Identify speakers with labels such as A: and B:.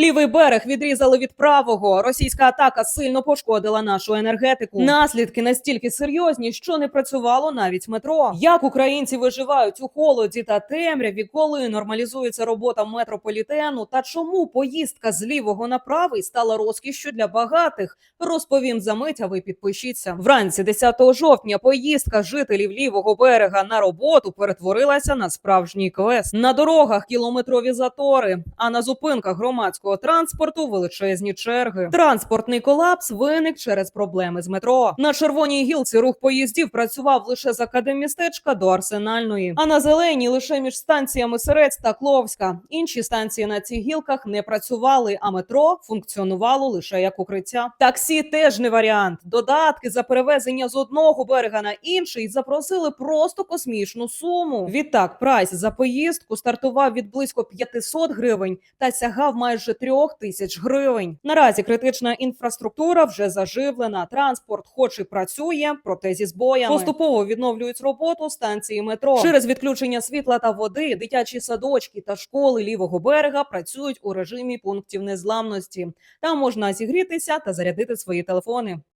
A: Лівий берег відрізали від правого. Російська атака сильно пошкодила нашу енергетику. Наслідки настільки серйозні, що не працювало навіть метро. Як українці виживають у холоді та темряві, коли нормалізується робота метрополітену, та чому поїздка з лівого на правий стала розкішшю для багатих? Розповім за мить, а ви підпишіться. Вранці 10 жовтня поїздка жителів лівого берега на роботу перетворилася на справжній квест. На дорогах кілометрові затори, а на зупинках громадського транспорту величезні черги. Транспортний колапс виник через проблеми з метро. На червоній гілці рух поїздів працював лише з академістечка до арсенальної, а на зеленій лише між станціями Серець та Кловська. Інші станції на цих гілках не працювали, а метро функціонувало лише як укриття. Таксі теж не варіант. Додатки за перевезення з одного берега на інший запросили просто космічну суму. Відтак, прайс за поїздку стартував від близько 500 гривень та сягав майже трьох тисяч гривень. Наразі критична інфраструктура вже заживлена. Транспорт, хоч і працює, проте зі збоями. Поступово відновлюють роботу станції метро. Через відключення світла та води, дитячі садочки та школи лівого берега працюють у режимі пунктів незламності. Там можна зігрітися та зарядити свої телефони.